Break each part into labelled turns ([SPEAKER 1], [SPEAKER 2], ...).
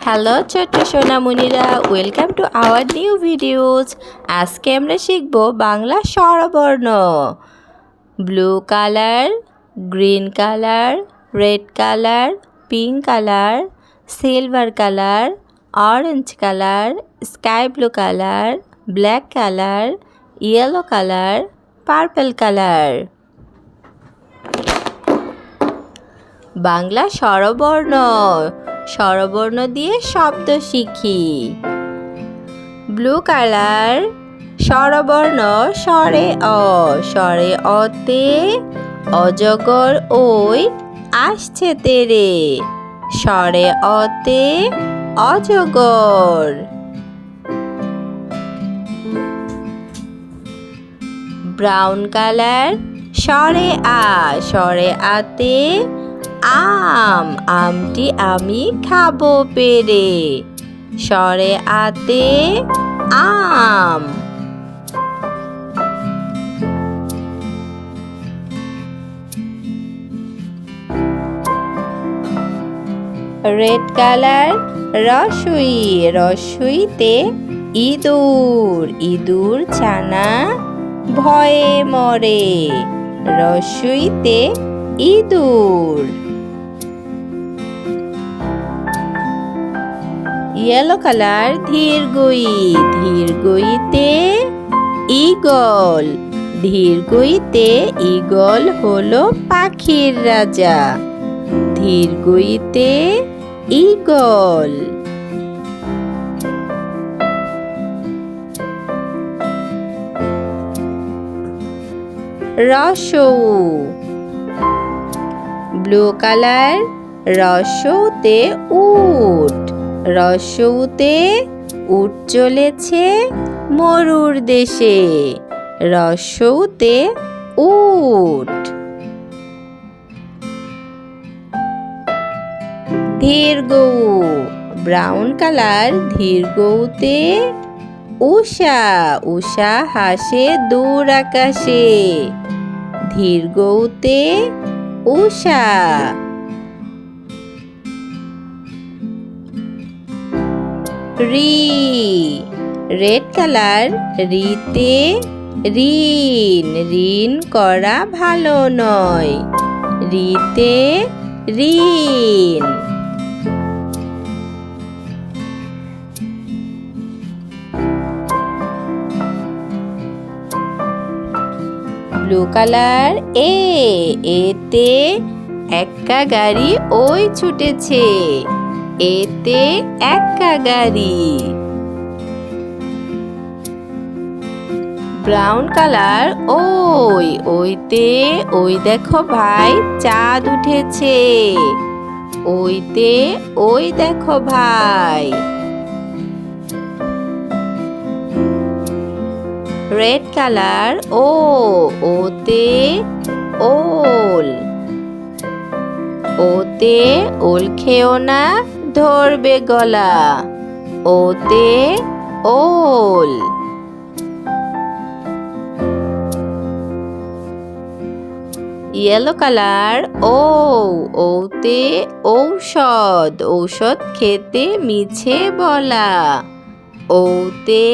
[SPEAKER 1] Hello ছোট্ট সোনামণিরা welcome to our new videos আজকে আমরা শিখব বাংলা স্বরবর্ণ blue colour green colour red colour pink colour silver colour orange colour sky blue colour black colour yellow colour purple colour Bangla স্বরবর্ণ স্বরবর্ণ দিয়ে শব্দ শিখি। ব্লু কালার, স্বরবর্ণ, স্বরে অ, স্বরে অতে, অজগর ওই, আসছে তেরে। স্বরে অতে, অজগর। ব্রাউন কালার, স্বরে আ, স্বরে আতে আম, আমটি আমি খাব পেরে। সরে আতে আম। রেড কালার রসুই, রসুইতে ইঁদুর ইঁদুর ছানা ভয়ে মরে। রসুইতে ইঁদুর। ইয়েলো কালার ধীর গই ধীর গইতে ইগল ধীর গইতে ইগল হলো পাখির রাজা। ধীর গইতে ইগল রসৌ। ব্লু কালার, রসৌতে উট। রসৌতে উট চলেছে মরুর দেশে। রসৌতে উট। ধীর গৌ ব্রাউন কালার ধীর গৌতে উষা। উষা হাসে দূর আকাশে। ধীর গৌতে উষা। রি রেড কালার রিতে ঋণ ঋণ করা ভালো নয়। রিতে ঋণ। ব্লু কালার, এ, এতে এক্কা গাড়ি ওই ছুটেছে। এতে এক্কা গাড়ি। ব্রাউন কালার, ওই, ওইতে, ওই দেখো ভাই, চাঁদ উঠেছে। ওইতে, ওই দেখো ভাই। রেড কালার ও ওতে ওল ওতে ওল খেও না, ধরবে গলা। ওতে ওল ইয়েলো কালার ও ওতে ঔষধ। ঔষধ খেতে মিছে বলা। ওতে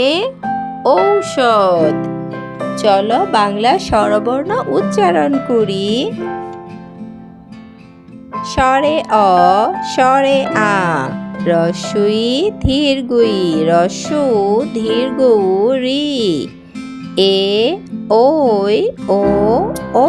[SPEAKER 1] ঔষধ। চলো বাংলা স্বরবর্ণ উচ্চারণ করি। স্বরে অ, স্বরে আ, রসুই ধীর গুই রসু ধীর গৌ রি এ, ওই, ও ও।